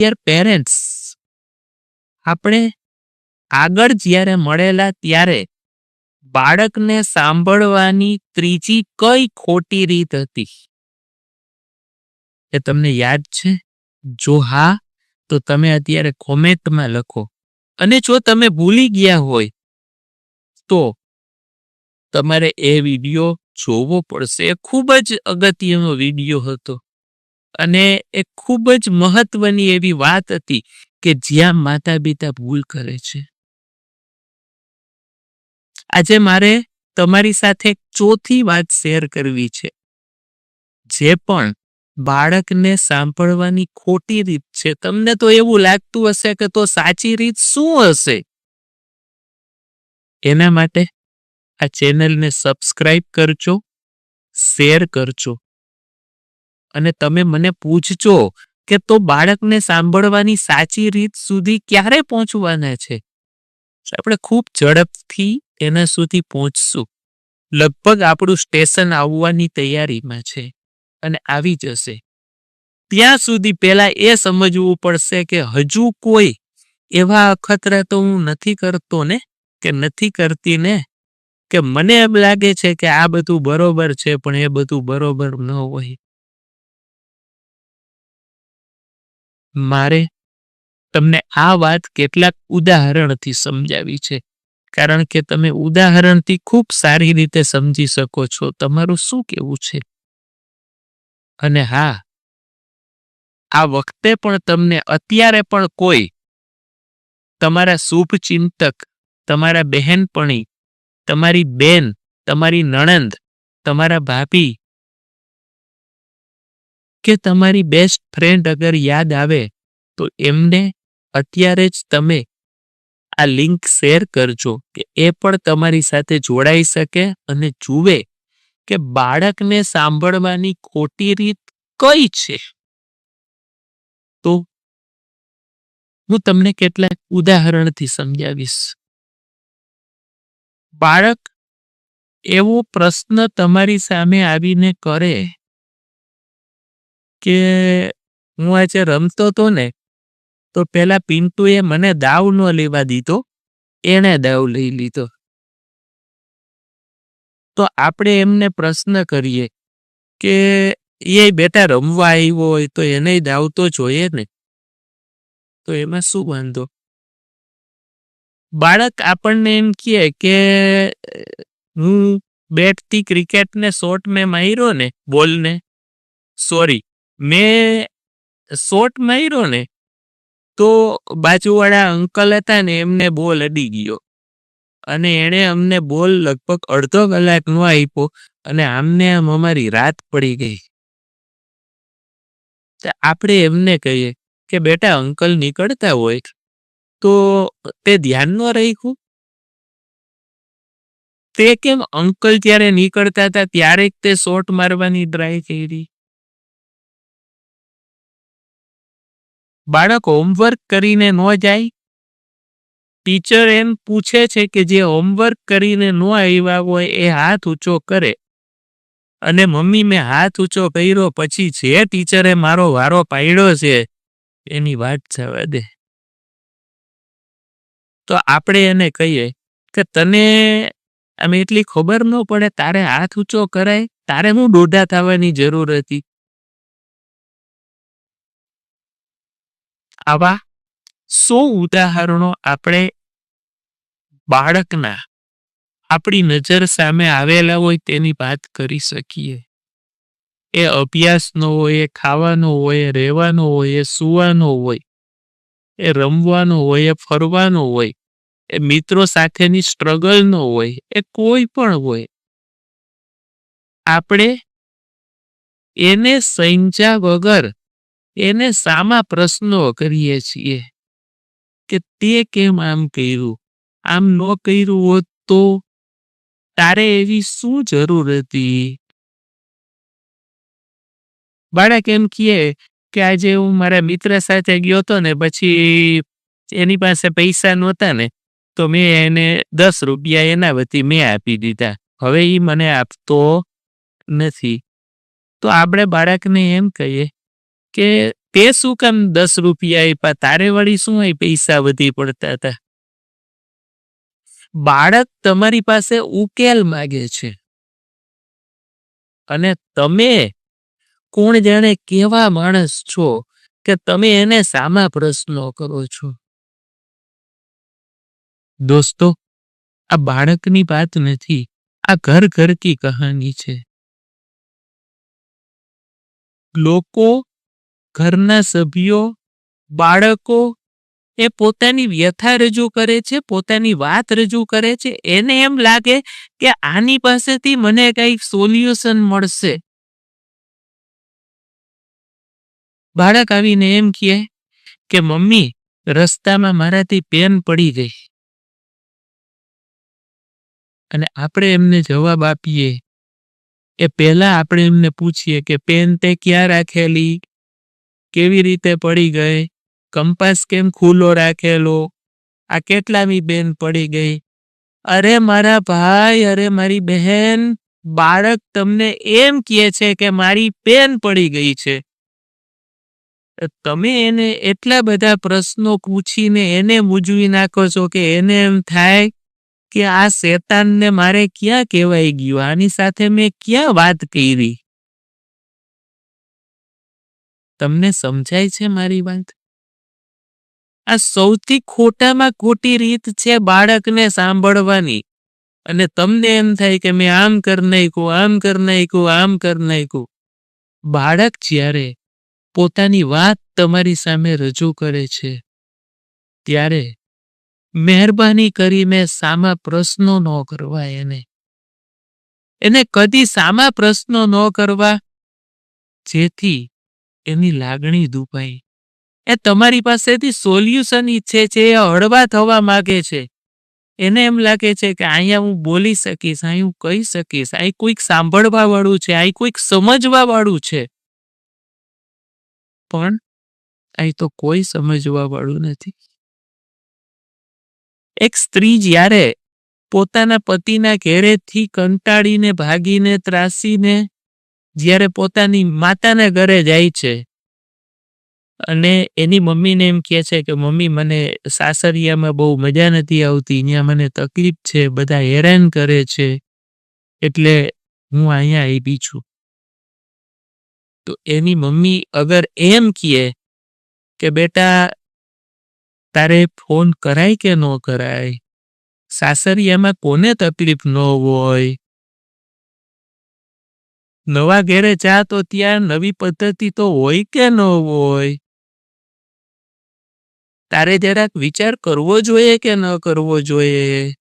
Dear parents આપણે આગળ જ્યારે મળેલા ત્યારે બાળકને સાંભળવાની ત્રીજી કઈ ખોટી રીત હતી? એ તમને યાદ છે? જો હા, તો તમે અત્યારે કોમેન્ટમાં લખો. અને જો તમે ભૂલી ગયા હોય, તો તમારે એ વીડિયો જોવો પડશે. ખૂબ જ અગત્યનો વીડિયો હતો. અને એ ખૂબ જ મહત્વની એવી વાત હતી કે જ્યાં માતા પિતા ભૂલ કરે છે. આજે મારે તમારી સાથે ચોથી વાત શેર કરવી છે. જે પણ બાળકને સાંભળવાની ખોટી રીત છે. તમને તો એવું લાગતું હશે કે તો સાચી રીત શું હશે? એના માટે આ ચેનલને સબસ્ક્રાઇબ કરજો, શેર કરજો. અને તમે મને પૂછજો કે તો બાળકને સાંભળવાની સાચી રીત સુધી ક્યારે પહોંચવાના છે? આપણે ખૂબ ઝડપથી એના સુધી પહોંચશું. લગભગ આપણું સ્ટેશન આવવાની તૈયારીમાં છે અને આવી જશે. ત્યાં સુધી પહેલા એ સમજવું પડશે કે હજુ કોઈ એવા અખતરા તો હું નથી કરતો ને, કે નથી કરતી ને, કે મને એમ લાગે છે કે આ બધું બરોબર છે, પણ એ બધું બરોબર ન હોય. મારે તમને આ વાત કેટલાક ઉદાહરણથી સમજાવી છે. કારણ કે તમે ઉદાહરણથી ખૂબ સારી રીતે સમજી શકો છો. તમારું શું કેવું છે? અને હા, આ વખતે પણ તમને અત્યારે પણ કોઈ તમારા શુભચિંતક તમારા બહેનપણી, તમારી બેન, તમારી નણંદ, તમારા ભાભી કે તમારી બેસ્ટ ફ્રેન્ડ અગર યાદ આવે, તો એમને અત્યારે જ તમે આ લિંક શેર કરજો કે એ પણ તમારી સાથે જોડાઈ શકે અને જુએ કે બાળકને સાંભળવાની ખોટી રીત કઈ છે. તો હું તમને કેટલાક ઉદાહરણથી સમજાવીશ. બાળક એવો પ્રશ્ન તમારી સામે આવીને કરે કે હું આજે રમતો તો ને, તો પેલા પિન્ટુએ મને દાવ ન લેવા દીધો, એણે દાવ લઈ લીધો. તો આપણે એમને પ્રશ્ન કરીએ કે એ બેટા રમવા આવ્યો હોય તો એને દાવ તો જોઈએ ને? તો એમાં શું વાંધો? બાળક આપણને એમ કહે કે, હું બેટથી ક્રિકેટને શોર્ટ મેં માર્યો ને, બોલને, સોરી મેં શોટ માર્યો ને, તો બાજુવાળા અંકલ હતા ને, એમને બોલ અડી ગયો. અને એણે અમને બોલ લગભગ અડધો કલાક નો આપ્યો, અને આમને આમ અમારી રાત પડી ગઈ. આપણે એમને કહીએ કે, બેટા અંકલ નીકળતા હોય, તો તે ધ્યાન ન રાખ્યું? તે કેમ અંકલ ત્યારે નીકળતા હતા, ત્યારે તે શોટ મારવાની ટ્રાય કરી. બાળક હોમવર્ક કરીને ન જાય? ટીચર એમ પૂછે છે કે જે હોમવર્ક કરીને ન આવ્યા હોય એ હાથ ઊંચો કરે. અને મમ્મી, મેં હાથ ઊંચો કર્યો પછી જે ટીચરે મારો વારો પાડ્યો છે, એની વાત જવા દે. તો આપણે એને કહીએ કે તને આમ એટલી ખબર ન પડે તારે હાથ ઊંચો કરાય? તારે હું દોઢા થવાની જરૂર હતી? આવા સો ઉદાહરણો આપણે બાળકના આપણી નજર સામે આવેલા હોય તેની વાત કરી શકીએ. એ અભ્યાસનો હોય, એ ખાવાનો હોય રહેવાનો હોય, એ સુવાનો હોય, એ રમવાનો હોય, એ ફરવાનો હોય, એ મિત્રો સાથેની સ્ટ્રગલનો હોય, એ કોઈ પણ હોય. આપણે એને સંજ્યા વગર એને સામા પ્રશ્નો કરીએ છીએ કે તે કેમ આમ કર્યું? આમ ન કર્યું હોત તો તારે એવી શું જરૂર હતી? બાળક એમ કહે કે આજે હું મારા મિત્ર સાથે ગયો હતો ને પછી એની પાસે પૈસા નહોતા ને, તો મેં એને દસ રૂપિયા એના વતી મેં આપી દીધા. હવે એ મને આપતો નથી. તો આપણે બાળકને એમ કહીએ કે તે શું કામ દસ રૂપિયા આપ્યા તારે વળી શું પૈસા વધી પડતા હતા? બાળક તમારી પાસે ઉકેલ માગે છે. અને તમે કોણ જાણે કેવા માણસ છો કે તમે એને સામા પ્રશ્નો કરો છો? દોસ્તો, આ બાળકની વાત નથી, આ ઘર ઘર કી કહાની છે. લોકો ઘરના સભ્યો, બાળકો, એ પોતાની વ્યથા રજૂ કરે છે, પોતાની વાત રજૂ કરે છે. એને એમ લાગે કે આની પાસેથી મને કંઈક સોલ્યુશન મળશે. બાળક આવીને એમ કહે કે, મમ્મી, રસ્તામાં મારાથી પેન પડી ગઈ. અને આપણે એમને જવાબ આપીએ. એ પહેલા આપણે એમને પૂછીએ કે, પેન તે ક્યાં રાખેલી? કેવી રીતે પડી ગઈ? કંપાસ કેમ ખુલ્લો રાખેલો? આ કેટલામી બેન પડી ગઈ? અરે મારા ભાઈ, અરે મારી બહેન, બાળક તમને એમ કહે છે કે મારી પેન પડી ગઈ છે. તમે એને એટલા બધા પ્રશ્નો પૂછીને એને મૂજવી નાખો છો કે એને એમ થાય કે આ શેતાનને મારે ક્યાં કહેવાય ગયું? આની સાથે મેં ક્યાં વાત કરી? તમને સમજાય છે મારી વાત? આ સૌથી ખોટામાં ખોટી રીત છે બાળકને સાંભળવાની. અને તમને એમ થાય કે મેં આમ કર નાખ્યું, આમ કર નાખ્યું, આમ કર નાખ્યું. બાળક જ્યારે પોતાની વાત તમારી સામે રજૂ કરે છે, ત્યારે મહેરબાની કરીને સામા પ્રશ્નો ન કરવા એને. એને કદી સામા પ્રશ્નો ન કરવા, જેથી એની લાગણી દુભાઈ એ તમારી પાસેથી સોલ્યુશન ઈચ્છે છે, એ હળવા થવા માગે છે. એને એમ લાગે છે કે અહીંયા હું બોલી શકીશ, અહીં હું કહી શકીશ, અહીં કોઈક સાંભળવા વાળું છે, અહીં કોઈક સમજવા વાળું છે. પણ અહીં તો કોઈ સમજવા વાળું નથી. એક સ્ત્રી જ્યારે પોતાના પતિના ઘેરેથી કંટાળીને, ભાગીને, ત્રાસીને જ્યારે પોતાની માતાના ઘરે જાય છે અને એની મમ્મીને એમ કહે છે કે, મમ્મી, મને સાસરિયામાં બહુ મજા નથી આવતી. અહીંયા મને તકલીફ છે, બધા હેરાન કરે છે, એટલે હું અહીંયા આવી છું. તો એની મમ્મી અગર એમ કહે કે, બેટા, તારે ફોન કરાય કે ન કરાય? સાસરિયામાં કોને તકલીફ ન હોય? નવા ઘેરે જા તો ત્યાં નવી પદ્ધતિ તો હોય કે ન હોય? તારે જરાક વિચાર કરવો જોઈએ કે ન કરવો જોઈએ?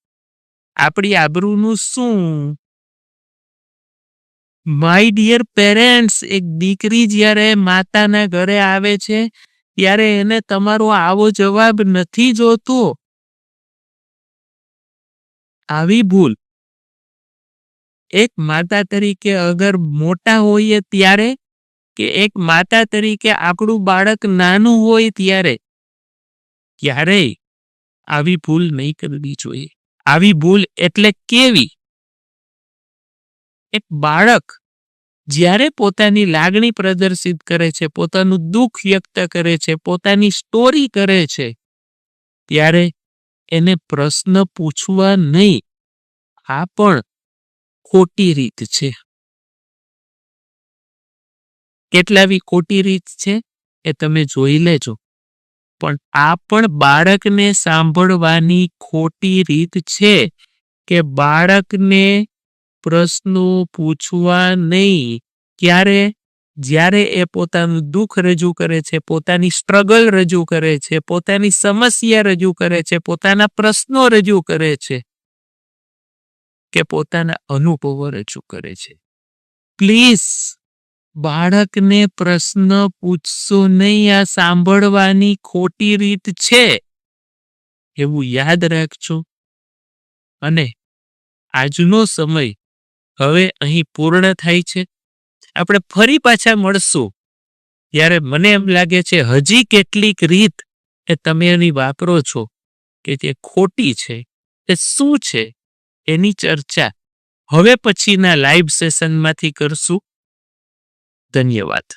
આપણી આબરૂનું શું? માય ડિયર પેરેન્ટ્સ એક દીકરી જ્યારે માતાના ઘરે આવે છે, ત્યારે એને તમારો આવો જવાબ નથી જોતો. આવી ભૂલ એક માતા તરીકે અગર મોટા હોઈએ ત્યારે કે એક માતા તરીકે આપણું બાળક નાનું હોય ત્યારે? ક્યારેય આવી ભૂલ નહીં કરવી જોઈએ. આવી ભૂલ એટલે કેવી? એક બાળક જ્યારે પોતાની લાગણી પ્રદર્શિત કરે છે, પોતાનું દુઃખ વ્યક્ત કરે છે, પોતાની સ્ટોરી કરે છે, ત્યારે એને પ્રશ્ન પૂછવા નહીં. આ પણ ખોટી રીત છે. કેટલાવી ખોટી રીત છે એ તમે જોઈ લેજો. પણ આ પણ બાળકને સાંભળવાની ખોટી રીત છે કે બાળકને પ્રશ્નો પૂછવા નહીં. ક્યારે? જ્યારે એ પોતાનું દુઃખ રજૂ કરે છે, પોતાની સ્ટ્રગલ રજૂ કરે છે, પોતાની સમસ્યા રજૂ કરે છે, પોતાના પ્રશ્નો રજૂ કરે છે. કે પોતાના અનુભવો રજૂ કરે છે. પ્લીઝ બાળકને પ્રશ્ન પૂછશો નહીં, આ સાંભળવાની ખોટી રીત છે. એવું યાદ રાખજો. અને આજનો સમય હવે અહીં પૂર્ણ થાય છે. આપણે ફરી પાછા મળશું. ત્યારે મને એમ લાગે છે, હજી કેટલીક રીત એ તમે એની વાપરો છો કે જે ખોટી છે. એ શું છે? એની ચર્ચા હવે પછીના લાઈવ સેશનમાંથી કરશું. ધન્યવાદ.